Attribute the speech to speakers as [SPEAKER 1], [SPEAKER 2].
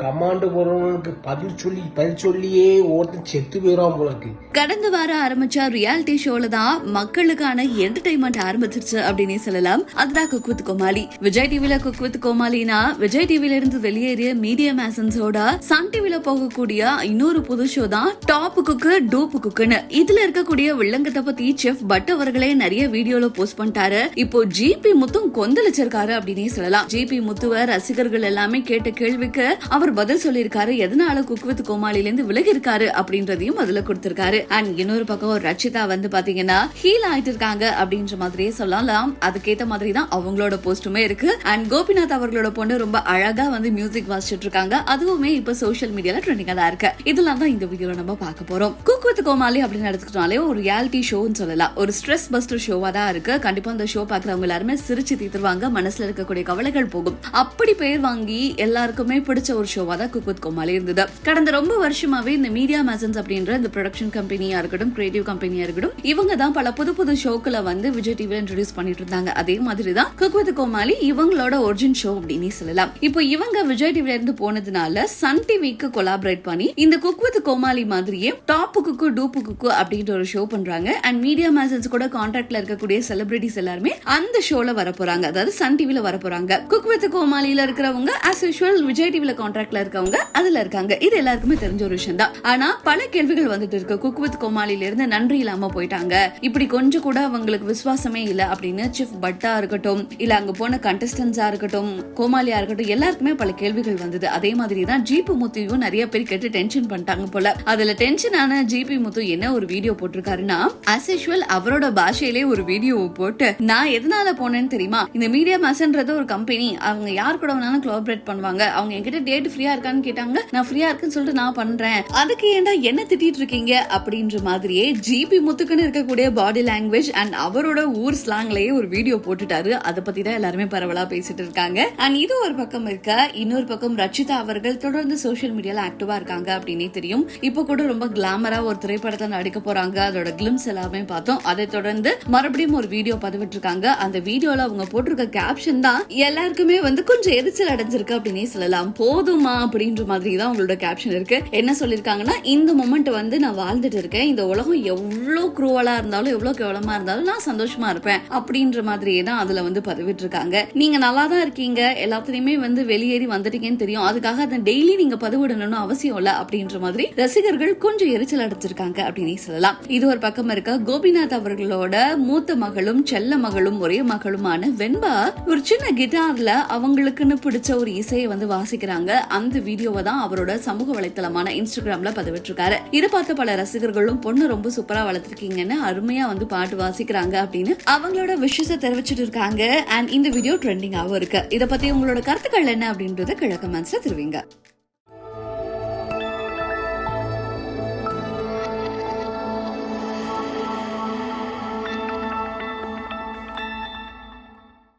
[SPEAKER 1] Command போறவனுக்கு பதில் சொல்லி பதில் சொல்லியே ஒருத்தன் செத்து போயிடான் போல
[SPEAKER 2] கடந்த வாரம் ஆரம்பிச்ச ரியாலிட்டி ஷோல தான் மக்களுக்கான என்டர்டைன்மெண்ட் ஆரம்பிச்சிருச்சு அப்படின்னே சொல்லலாம். அதுதான் குக் வித் கோமாளி. விஜய் டிவில குக் வித் கோமாளினா விஜய் டிவில இருந்து வெளியேறிய மீடியா மேசன்ஸோட சன் டிவில போகக்கூடிய இன்னொரு புது ஷோ தான் டாப் குக்கு டூப் குக்குன்னு. இதுல இருக்கக்கூடிய வில்லங்கத்தை பத்தி செஃப் பட் அவர்களே நிறைய வீடியோல போஸ்ட் பண்ணிட்டாரு. இப்போ ஜிபி முத்தும் கொந்தளிச்சிருக்காரு அப்படின்னு சொல்லலாம். ஜிபி முத்துவ ரசிகர்கள் எல்லாமே கேட்ட கேள்விக்கு அவர் பதில் சொல்லியிருக்காரு எதனால குக் வித் கோமாளில இருந்து விலகி இருக்காரு அப்படின்றதையும் அதுல கொடுத்திருக்காரு. அண்ட் இன்னொரு பக்கம் ரட்சிதா வந்து பாத்தீங்கன்னா ஹீல் ஆயிட்டு இருக்காங்க அப்படின்ற மாதிரியே சொல்லலாம். அதுக்கேத்த மாதிரி தான் அவங்களோட போஸ்டுமே இருக்கு. அண்ட் கோபிநாத் அவர்களோட பொண்ணு ரொம்ப அழகா வந்து மியூசிக் வாசிச்சுட்டு இருக்காங்க அதுவுமே இப்ப சோஷியல் மீடியால ட்ரெண்டிங்கா தான் இருக்கு. இதெல்லாம் தான் இந்த வீடியோல நம்ம பார்க்க போறோம். குக் வித் கோமாளி அப்படின்னு எடுத்துக்கிட்டாலே ஒரு ரியாலிட்டி ஷோன்னு சொல்லலாம். ஒரு ஸ்ட்ரெஸ் பஸ்டர் ஷோவா தான் இருக்கு. கண்டிப்பா அந்த ஷோ பாக்குறவங்க எல்லாருமே சிரிச்சு தீத்துருவாங்க. மனசுல இருக்கக்கூடிய கவலைகள் போகும். அப்படி பேர் வாங்கி எல்லாருக்குமே பிடிச்ச ஒரு ஷோவா தான் குக் வித் கோமாளி இருந்தது. கடந்த ரொம்ப வருஷமாவே இந்த மீடியா மேசன்ஸ் அப்படின்ற இந்த ப்ரொடக்ஷன் கம்பெனியா இருக்கட்டும் கிரியேட்டிவ் கம்பெனியா இருக்கட்டும் இவங்க தான் பல புது புது ஷோக்களை வந்து விஜய் டிவில இன்ட்ரடியூஸ் பண்ணிட்டு இருந்தாங்க. அதே மாதிரி தான் குக் வித் கோமாளி இவங்களோட ஒரிஜின் ஷோ அப்படின்னு சொல்லலாம். இப்போ இவங்க விஜய் டிவில இருந்து போனதுனால சன் டிவிக்கு கொலாபரேட் பண்ணி இந்த குக் வித் கோமாளி மாதிரியே டாப் குக்கு டூப்பு குக்கு அப்படின்ற ஒரு ஷோ பண்றாங்க. அண்ட் மீடியா மேசன்ஸ் கூட கான்டாக்ட்ல இருக்கக்கூடிய செலிபிரிட்டிஸ் எல்லாருமே அந்த ஷோல வர போறாங்க அதாவது சன் டிவில வர போறாங்க குக் வித் கோமாளியில இருக்கிறவங்க ஆஸ் யூஷுவல் விஜய் டிவில கான்ட்ராக்ட்ல இருக்கவங்க அதுல இருக்காங்க. இது எல்லாருக்குமே தெரிஞ்ச ஒரு விஷயம் தான் ஆனா பல கேள்விகள் வந்துட்டு இருக்கு. குக் வித் கோமாளில இருந்து நன்றி இல்லாம போயிட்டாங்க. இப்படி கொஞ்சம் கூட அவங்களுக்கு விசுவாசமே இல்ல அப்படின்னு சிஃப் பட்டா இருக்கட்டும் இல்ல அங்க போன கண்டஸ்டன்ஸா இருக்கட்டும் கோமாளியா இருக்கட்டும் எல்லாருக்குமே பல கேள்விகள் வந்தது. அதே மாதிரி தான் ஜிபி முத்துவும் நிறைய பேர் கேட்டு டென்ஷன் பண்ணிட்டாங்க போல. அதுல டென்ஷன் ஆன ஜிபி முத்து என்ன ஒரு வீடியோ போட்டிருக்காருன்னா அஸ் யூஷுவல் அவரோட பாஷையிலே ஒரு வீடியோ போட்டு நான் எதனால போனேன்னு தெரியுமா? இந்த மீடியா மேசன்றது ஒரு கம்பெனி அவங்க யார் கூட வேணாலும் கோஆபரேட் பண்ணுவாங்க. அவங்க என்கிட்ட டேட் ஃப்ரீயா இருக்கான்னு கேட்டாங்க. நான் ஃப்ரீயா இருக்குன்னு சொல்லிட்டு நான் பண்றேன். அதுக்கு ஏன்டா என்ன திட்டிட்டு இருக்கீங்க? அப்படின்ற மாதிரியே ஜிபி முத்துக்குன்னு இருக்கக்கூடிய பாடி லாங்குவேஜ் அண்ட் அவரோட ஊர் ஸ்லாங்லயே ஒரு வீடியோ போட்டுட்டாரு. அதை பத்தி தான் எல்லாருமே பரவலா பேசிட்டு இருக்காங்க. அண்ட் இது ஒரு பக்கம் இருக்க இன்னொரு பக்கம் ரச்சிதா அவர்கள் தொடர்ந்து சோசியல் மீடியால ஆக்டிவா இருக்காங்க அப்படின்னே தெரியும். இப்போ கூட ரொம்ப கிளாமரா ஒரு திரைப்படத்தை நடிக்க போறாங்க. அதோட கிளிம்ஸ் எல்லாமே பார்த்தோம். அதை தொடர்ந்து மறுபடியும் ஒரு வீடியோ பதிவிட்டு இருக்காங்க அந்த வீடியோல அவங்க போட்டிருக்க கேப்ஷன் தான் எல்லாருக்குமே வந்து கொஞ்சம் எரிச்சல் அடைஞ்சிருக்கு அப்படின்னே சொல்லலாம். போதும். அப்படின்ற மாதிரி தான் அவங்களோட கேப்ஷன் இருக்கு. என்ன சொல்லிருக்காங்கன்னா இந்த மொமெண்ட் வந்து நான் வாழ்ந்துட்டு இருக்கேன். இந்த உலகம் எவ்வளோ குரூவலா இருந்தாலும் எவ்வளோ கேவலமா இருந்தாலும் நான் சந்தோஷமா இருப்பேன் அப்படின்ற மாதிரியே தான் அதுல வந்து பதிவிட்டு இருக்காங்க நீங்க நல்லா தான் இருக்கீங்க. எல்லாத்துலயுமே வந்து வெளியேறி வந்துட்டீங்கன்னு தெரியும். அதுக்காக அதை டெய்லி நீங்க பதிவிடணும்னு அவசியம் இல்ல அப்படின்ற மாதிரி ரசிகர்கள் கொஞ்சம் எரிச்சல் அடைச்சிருக்காங்க அப்படின்னு சொல்லலாம். இது ஒரு பக்கம் இருக்க கோபிநாத் அவர்களோட மூத்த மகளும் செல்ல மகளும் ஒரே மகளுமான வெண்பா ஒரு சின்ன கிட்டார்ல அவங்களுக்குன்னு பிடிச்ச ஒரு இசையை வந்து வாசிக்கிறாங்க. அந்த வீடியோவை தான் அவரோட சமூக வலைத்தளமான இன்ஸ்டாகிராம்ல பதிவிட்டிருக்காரு. இதை பார்த்த பல ரசிகர்களும் பொண்ணு ரொம்ப சூப்பரா வளர்த்திருக்கீங்கன்னு அருமையா வந்து பாட்டு வாசிக்கிறாங்க அப்படின்னு அவங்களோட விஷயத்தை தெரிவிச்சிட்டு இருக்காங்க. அண்ட் இந்த வீடியோ ட்ரெண்டிங்காகவும் இருக்கு. இதை பத்தி உங்களோட கருத்துக்கள் என்ன அப்படின்றத கிழக்கு மனசுல தெரிவிங்க.